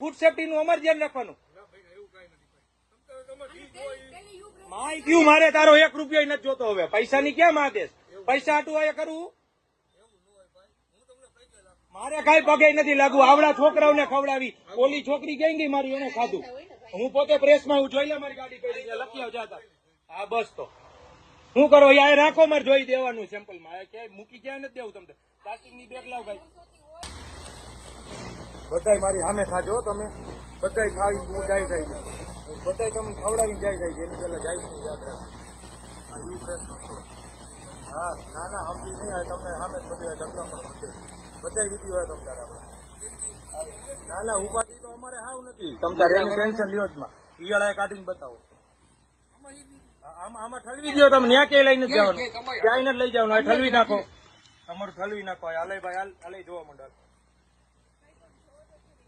Food safety નું અમારે ધ્યાન રાખવાનું. માય કયું મારે તારો એક રૂપિયો નથી જોતો હવે. પૈસા ની ક્યાં માંગે પૈસા હાટું હોય કરવું? મારે કઈ પગે નથી લાગુ આવડા છોકરાઓને ખવડાવી. ઓલી છોકરી ગઈ ગઈ મારી એને ખાધું. હું પોતે પ્રેસમાં હું જોઈ લે મારી ગાડી પડી લખી આવ જાતા. હા બસ તો. શું કરો યાર રાખો મારે જોઈ દેવાનું સેમ્પલમાં. ક્યાંય મૂકી ક્યાંય નથી દેવું તમને. પ્લાસ્ટિકની બેગ લાવ ભાઈ. બધાય મારી સામે ખાજો તમે. બધાય ખાવી હું જાય જાય બધાય તમે ખવડાવીને જાય જાય એની પેલા જાય યાદ રાખો આ ઈ પ્રશ્ન છે. હા ના ના સમજી નહીં આવે તમને સામે બધી ધંધા પણ બધાય વિધિ હોય તમ તારા ના ના ઉપાધિ તો અમારે હાવ નથી. તમતા એનું ટેન્શન લ્યો જ માં. ઈયળાએ કાઢીને બતાવો. આમાં ઠલવી દો તમે. ન્યા ક્યાંય લઈને જવાનું? ક્યાંય નથી લઈ જવાનું. ઠલવી નાખો. તમારું ઠલવી નાખો. હાલે ભાઈ, હાલ, હાલે, જોવા મંડળ મારાના પેટ ના થાવ તમે કોક ના આવી આયુ લેવો ને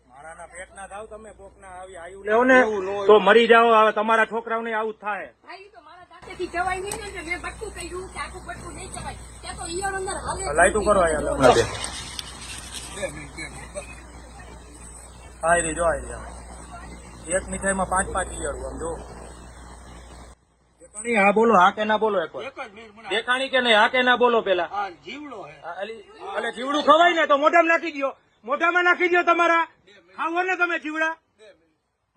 તો મરી જાઓ હવે તમારા છોકરાઓને આવું થાય. લાઈટું કરો આઈ રહી જો આઈ આમ. એક મીઠાઈમાં પાંચ પાંચ ઈયળું આમ જો. હા બોલો હા કે ના બોલો એક દેખાણી કે નહીં હા કે ના બોલો પેલા. જીવડો હે. આ અલી- અલે જીવડું ખવાય ને તો મોઢામાં નાખી દો મોઢામાં નાખી દો તમારા. ખાવો ને તમે જીવડા.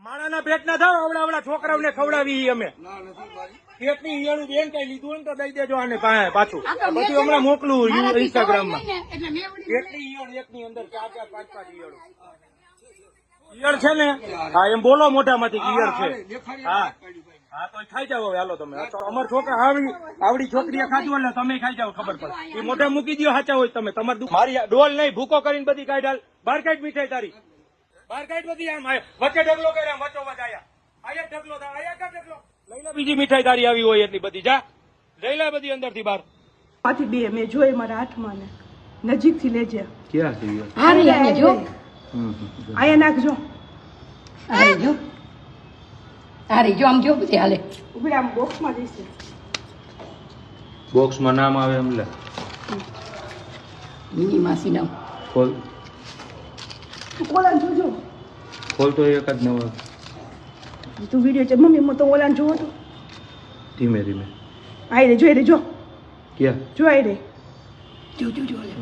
માણાના પેટ ના થાવ આવડા આવડા છોકરાઓને ખવડાવી અમે. ના નથી મારી પેટની ઈયળું બેન કઈ લીધું ને તો દઈ દેજો આને પાછું. પછી હમણાં મોકલું ઇન્સ્ટાગ્રામમાં. ઇન્સ્ટાગ્રામમાં એક ને એટલે મેં વળી કેટલી ઈયળ એકની અંદર ચાર ચાર પાંચ પાંચ ઈયળો. ઈયળ છે ને? હા એમ બોલો મોઢામાંથી ઈયળ છે. હા હા તો ખાઈ જાવ હવે હાલો તમે. અમાર છોકરા આવડી આવડી છોકરીએ ખાધું એટલે તમે ખાઈ જાઓ ખબર પડે. એ મોઢા મૂકી દો સાચા હોય તમે. તમારે મારી ડોલ નહીં ભૂકો કરીને બધી કાઢ હાલ બાર કાઢ મીઠાઈ તારી. બાર કાઢ બધી આમ વચ્ચે ઢગલો કર્યા વચ્ચો વચ આયા. આયા ઢગલો આયા કા ઢગલો? લઈ લે બીજી મીઠાઈ તારી આવી હોય એટલી બધી. જા. લઈ લે બધી અંદરથી બાર પાછી બે મેં જોઈ મારા હાથમાં ને. નજીકથી લેજે. ક્યાં છે હા જો આયા નાખજો. હા જો. હા રે જો આમ જો બધી હાલે. ઊભી આમ બોક્સમાં જઈશે. બોક્સમાં નામ આવે એમ લે. મિની માસી નામ. ખોલ. તું ઓલાને જોજો. ખોલ તો એક જ નવો તું વીડિયો છે. મમ્મી હું તો ઓલાન જોવો તો ધીમે ધીમે. આઈ રે જોઈ રે જો. ક્યાં? જો આઈ રે. જો જો જો હાલે.